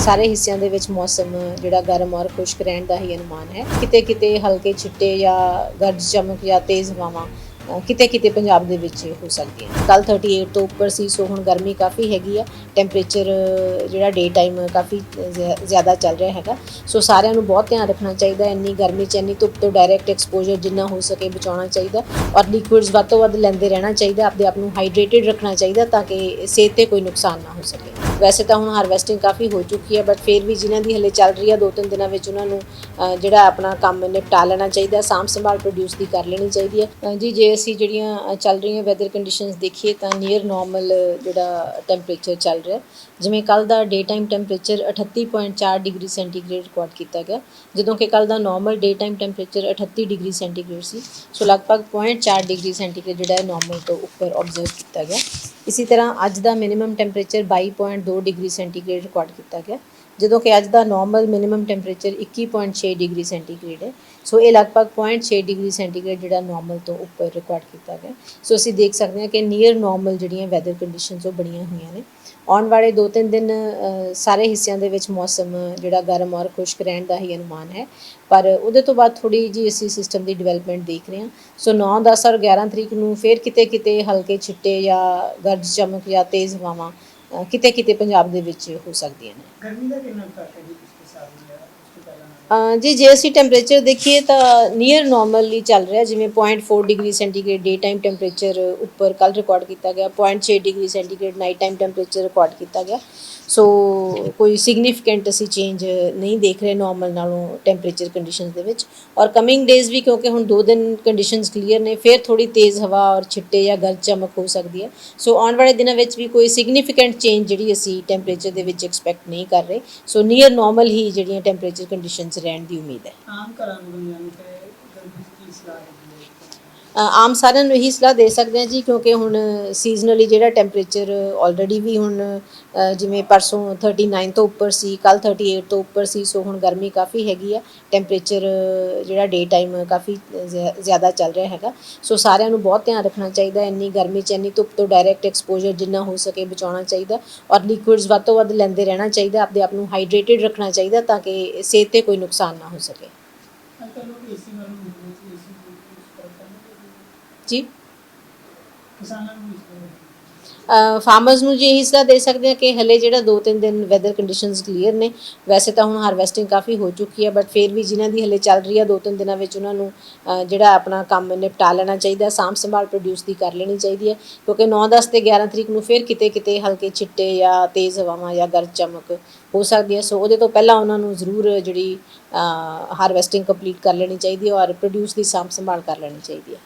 ਸਾਰੇ ਹਿੱਸਿਆਂ ਦੇ ਵਿੱਚ ਮੌਸਮ ਜਿਹੜਾ ਗਰਮ ਔਰ ਖੁਸ਼ਕ ਰਹਿਣ ਦਾ ਹੀ ਅਨੁਮਾਨ ਹੈ। ਕਿਤੇ ਕਿਤੇ ਹਲਕੇ ਛਿੱਟੇ ਜਾਂ ਗਰਜ ਚਮਕ ਜਾਂ ਤੇਜ਼ ਹਵਾਵਾਂ ਕਿਤੇ ਕਿਤੇ ਪੰਜਾਬ ਦੇ ਵਿੱਚ ਹੋ ਸਕਦੀਆਂ ਕੱਲ 38 ਤੋਂ ਉੱਪਰ ਸੀ, ਸੋ ਹੁਣ ਗਰਮੀ ਕਾਫੀ ਹੈਗੀ ਆ। ਟੈਂਪਰੇਚਰ ਜਿਹੜਾ ਡੇ ਟਾਈਮ ਕਾਫੀ ਜ਼ਿਆ- ਜ਼ਿਆਦਾ ਚੱਲ ਰਿਹਾ ਹੈਗਾ। ਸੋ ਸਾਰਿਆਂ ਨੂੰ ਬਹੁਤ ਧਿਆਨ ਰੱਖਣਾ ਚਾਹੀਦਾ ਇੰਨੀ ਗਰਮੀ ਚ, ਇੰਨੀ ਧੁੱਪ ਤੋਂ ਡਾਇਰੈਕਟ ਐਕਸਪੋਜ਼ਰ ਜਿੰਨਾ ਹੋ ਸਕੇ ਬਚਾਉਣਾ ਚਾਹੀਦਾ ਔਰ ਲਿਕੁਇਡਸ ਵੱਧ ਤੋਂ ਵੱਧ ਲੈਂਦੇ ਰਹਿਣਾ ਚਾਹੀਦਾ ਆਪਣੇ ਆਪ ਨੂੰ ਹਾਈਡਰੇਟਿਡ ਰੱਖਣਾ ਚਾਹੀਦਾ ਤਾਂ ਕਿ ਸਿਹਤ ਤੇ ਕੋਈ ਨੁਕਸਾਨ ਨਾ ਹੋ ਸਕੇ। ਵੈਸੇ ਤਾਂ ਹੁਣ ਹਾਰਵੈਸਟਿੰਗ ਕਾਫੀ ਹੋ ਚੁੱਕੀ ਹੈ ਬਟ ਫਿਰ ਵੀ ਜਿਨ੍ਹਾਂ ਦੀ ਹਲੇ ਚੱਲ ਰਹੀ ਹੈ ਦੋ ਤਿੰਨ ਦਿਨਾਂ ਵਿੱਚ ਉਹਨਾਂ ਨੂੰ ਜਿਹੜਾ ਆਪਣਾ ਕੰਮ ਨਿਪਟਾ ਲੈਣਾ ਚਾਹੀਦਾ, ਸਾਂਭ ਸੰਭਾਲ ਪ੍ਰੋਡਿਊਸ ਦੀ ਕਰ ਲੈਣੀ ਚਾਹੀਦੀ ਹੈ। ਜੀ, ਜੇ ਅਸੀਂ ਜਿਹੜੀਆਂ ਚੱਲ ਰਹੀਆਂ ਵੈਦਰ ਕੰਡੀਸ਼ਨਸ ਦੇਖੀਏ, ਤਾਂ ਨੀਅਰ ਨਾਰਮਲ ਜਿਹੜਾ ਟੈਂਪਰੇਚਰ ਚੱਲ ਰਿਹਾ, ਜਿਵੇਂ ਕੱਲ ਦਾ day time temperature 38.4 degree centigrade record ਕੀਤਾ ਗਿਆ, ਜਦੋਂ ਕਿ ਕੱਲ ਦਾ normal day time temperature 38 degree centigrade ਸੀ, ਸੋ ਲਗਭਗ 0.4 ਡਿਗਰੀ ਸੈਂਟੀਗ੍ਰੇਡ ਜਿਹੜਾ ਹੈ ਨਾਰਮਲ ਤੋਂ ਉੱਪਰ ਆਬਜ਼ਰਵ ਕੀਤਾ ਗਿਆ। ਇਸੇ ਤਰ੍ਹਾਂ ਅੱਜ ਦਾ minimum temperature 22.2 degree centigrade record ਕੀਤਾ ਗਿਆ। ਜਦੋਂ ਕਿ ਅੱਜ ਦਾ normal minimum temperature 21.6 degree centigrade ਹੈ। ਸੋ ਇਹ ਲਗਭਗ 0.6 ਡਿਗਰੀ ਸੈਂਟੀਗ੍ਰੇਡ ਜਿਹੜਾ ਨਾਰਮਲ ਤੋਂ ਉੱਪਰ ਰਿਕਾਰਡ ਕੀਤਾ ਗਿਆ। ਸੋ ਅਸੀਂ ਦੇਖ ਸਕਦੇ ਹਾਂ ਕਿ ਨੀਅਰ ਨਾਰਮਲ ਜਿਹੜੀਆਂ ਵੈਦਰ ਕੰਡੀਸ਼ਨਸ ਉਹ ਬਣੀਆਂ ਹੋਈਆਂ ਨੇ। ਆਉਣ ਵਾਲੇ 2-3 ਦਿਨ ਸਾਰੇ ਹਿੱਸਿਆਂ ਦੇ ਵਿੱਚ ਮੌਸਮ, ਜਿਹੜਾ ਗਰਮ ਔਰ ਖੁਸ਼ਕ ਰਹਿਣ ਦਾ ਹੀ ਅਨੁਮਾਨ ਹੈ। ਪਰ ਉਹਦੇ ਤੋਂ ਬਾਅਦ ਥੋੜੀ ਜੀ ਅਸੀਂ ਸਿਸਟਮ ਦੀ ਡਿਵੈਲਪਮੈਂਟ ਦੇਖ ਰਹੇ ਹਾਂ। ਸੋ 9 10 ਔਰ 11 ਤਰੀਕ ਨੂੰ ਫਿਰ ਕਿਤੇ ਕਿਤੇ ਹਲਕੇ ਛਿੱਟੇ ਜਾਂ ਗਰਜ ਚਮਕ ਜਾਂ ਤੇਜ਼ ਹਵਾਵਾਂ ਕਿਤੇ ਕਿਤੇ ਪੰਜਾਬ ਦੇ ਵਿੱਚ ਹੋ ਸਕਦੀਆਂ ਨੇ। ਗਰਮੀ ਦਾ ਕਿੰਨਾ ਫ਼ਰਕ ਹੈ ਜੀ ਪਿਛਲੇ ਸਾਲ ਨਾਲ ਉਸ ਤੋਂ ਪਹਿਲਾਂ ਨਾਲ ਅ, ਜੀ, ਜੇ ਅਸੀਂ ਟੈਂਪਰੇਚਰ ਦੇਖੀਏ ਤਾਂ ਨੀਅਰ ਨਾਰਮਲੀ ਚੱਲ ਰਿਹਾ, ਜਿਵੇਂ 0.4 degree centigrade day time temperature ਉੱਪਰ ਕੱਲ ਰਿਕਾਰਡ ਕੀਤਾ ਗਿਆ 0.6 degree centigrade night time temperature record ਕੀਤਾ ਗਿਆ। ਸੋ ਕੋਈ ਸਿਗਨੀਫੀਕੈਂਟ ਅਸੀਂ ਚੇਂਜ ਨਹੀਂ ਦੇਖ ਰਹੇ ਨਾਰਮਲ ਨਾਲੋਂ ਟੈਂਪਰੇਚਰ ਕੰਡੀਸ਼ਨਸ ਦੇ ਵਿੱਚ। ਔਰ ਕਮਿੰਗ ਡੇਜ਼ ਵੀ ਕਿਉਂਕਿ ਹੁਣ 2 ਦਿਨ ਕੰਡੀਸ਼ਨਸ ਕਲੀਅਰ ਨੇ, ਫਿਰ ਥੋੜੀ ਤੇਜ਼ ਹਵਾ ਔਰ ਛਿੱਟੇ ਜਾਂ ਗਰਜ ਚਮਕ ਹੋ ਸਕਦੀ ਹੈ। ਸੋ ਆਉਣ ਵਾਲੇ ਦਿਨਾਂ ਵਿੱਚ ਵੀ ਕੋਈ ਸਿਗਨੀਫੀਕੈਂਟ ਚੇਂਜ ਜਿਹੜੀ ਅਸੀਂ ਟੈਂਪਰੇਚਰ ਦੇ ਵਿੱਚ ਐਕਸਪੈਕਟ ਨਹੀਂ ਕਰ ਰਹੇ। ਸੋ ਨੀਅਰ ਨਾਰਮਲ ਹੀ ਜਿਹੜੀਆਂ ਟੈਂਪਰੇਚਰ ਕੰਡੀਸ਼ਨਸ ਰਹਿਣ ਦੀ ਉਮੀਦ ਹੈ। ਆਮ ਘਰਾਂ ਨੂੰ ਬੰਦਿਆਂ ਤੇ ਗਰਮੀ ਦੀ ਸਲਾਹ ਹੈ ਆਮ ਸਾਰਿਆਂ ਨੂੰ ਇਹੀ ਸਲਾਹ ਦੇ ਸਕਦੇ ਹਾਂ ਜੀ, ਕਿਉਂਕਿ ਹੁਣ ਸੀਜ਼ਨਲੀ ਜਿਹੜਾ ਟੈਂਪਰੇਚਰ ਆਲਰੇਡੀ ਵੀ ਹੁਣ ਜਿਵੇਂ ਪਰਸੋਂ 39 ਤੋਂ ਉੱਪਰ ਸੀ ਕੱਲ 38 ਤੋਂ ਉੱਪਰ ਸੀ, ਸੋ ਹੁਣ ਗਰਮੀ ਕਾਫੀ ਹੈਗੀ ਆ ਟੈਂਪਰੇਚਰ ਜਿਹੜਾ ਡੇ ਟਾਈਮ ਕਾਫੀ ਜ਼ਿਆ- ਜ਼ਿਆਦਾ ਚੱਲ ਰਿਹਾ ਹੈਗਾ, ਸੋ ਸਾਰਿਆਂ ਨੂੰ ਬਹੁਤ ਧਿਆਨ ਰੱਖਣਾ ਚਾਹੀਦਾ, ਇੰਨੀ ਗਰਮੀ ਚ, ਇੰਨੀ ਧੁੱਪ ਤੋਂ ਡਾਇਰੈਕਟ ਐਕਸਪੋਜ਼ਰ ਜਿੰਨਾ ਹੋ ਸਕੇ ਬਚਾਉਣਾ ਚਾਹੀਦਾ, ਔਰ ਲਿਕੁਇਡਸ ਵੱਧ ਤੋਂ ਵੱਧ ਲੈਂਦੇ ਰਹਿਣਾ ਚਾਹੀਦਾ ਆਪਣੇ ਆਪ ਨੂੰ ਹਾਈਡਰੇਟਿਡ ਰੱਖਣਾ ਚਾਹੀਦਾ ਤਾਂ ਕਿ ਸਿਹਤ ਤੇ ਕੋਈ ਨੁਕਸਾਨ ਨਾ ਹੋ ਸਕੇ। ਜੀ। ਕਿਸਾਨਾਂ ਨੂੰ ਫਾਰਮਰਸ ਨੂੰ ਜੀ ਇਹੀ ਸਲਾਹ ਦੇ ਸਕਦੇ ਹਾਂ ਕਿ ਹਲੇ ਜਿਹੜਾ 2-3 ਦਿਨ ਵੈਦਰ ਕੰਡੀਸ਼ਨਸ ਕਲੀਅਰ ਨੇ, ਵੈਸੇ ਤਾਂ ਹੁਣ ਹਾਰਵੈਸਟਿੰਗ ਕਾਫੀ ਹੋ ਚੁੱਕੀ ਹੈ ਬਟ ਫਿਰ ਵੀ ਜਿਨ੍ਹਾਂ ਦੀ ਹਲੇ ਚੱਲ ਰਹੀ ਹੈ 2-3 ਦਿਨਾਂ ਵਿੱਚ ਉਹਨਾਂ ਨੂੰ ਜਿਹੜਾ ਆਪਣਾ ਕੰਮ ਨਿਪਟਾ ਲੈਣਾ ਚਾਹੀਦਾ, ਸਾਂਭ ਸੰਭਾਲ ਪ੍ਰੋਡਿਊਸ ਦੀ ਕਰ ਲੈਣੀ ਚਾਹੀਦੀ ਹੈ, ਕਿਉਂਕਿ 9 10 ਤੇ 11 ਤਰੀਕ ਨੂੰ ਫਿਰ ਕਿਤੇ ਕਿਤੇ ਹਲਕੇ ਛਿੱਟੇ ਜਾਂ ਤੇਜ਼ ਹਵਾਵਾਂ ਜਾਂ ਗਰਜ ਚਮਕ ਹੋ ਸਕਦੀ ਹੈ। ਸੋ ਉਹਦੇ ਤੋਂ ਪਹਿਲਾਂ ਉਹਨਾਂ ਨੂੰ ਜ਼ਰੂਰ ਜਿਹੜੀ ਹਾਰਵੈਸਟਿੰਗ ਕੰਪਲੀਟ ਕਰ ਲੈਣੀ ਚਾਹੀਦੀ ਹੈ ਔਰ ਪ੍ਰੋਡਿਊਸ ਦੀ ਸਾਂਭ ਸੰਭਾਲ ਕਰ ਲੈਣੀ ਚਾਹੀਦੀ ਹੈ।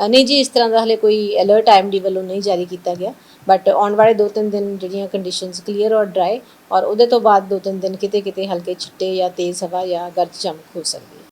ਨਹੀਂ ਜੀ, ਇਸ ਤਰ੍ਹਾਂ ਦਾ ਹਲੇ ਕੋਈ ਅਲਰਟ ਆਈਐਮਡੀ ਵੱਲੋਂ ਨਹੀਂ ਜਾਰੀ ਕੀਤਾ ਗਿਆ। ਬਟ ਆਉਣ ਵਾਲੇ 2-3 ਦਿਨ ਜਿਹੜੀਆਂ ਕੰਡੀਸ਼ਨਸ ਕਲੀਅਰ ਔਰ ਡਰਾਈ ਔਰ ਉਹਦੇ ਤੋਂ ਬਾਅਦ 2-3 ਦਿਨ ਕਿਤੇ ਕਿਤੇ ਹਲਕੇ ਛਿੱਟੇ ਜਾਂ ਤੇਜ਼ ਹਵਾ ਜਾਂ ਗਰਜ ਚਮਕ ਹੋ ਸਕਦੀ ਹੈ।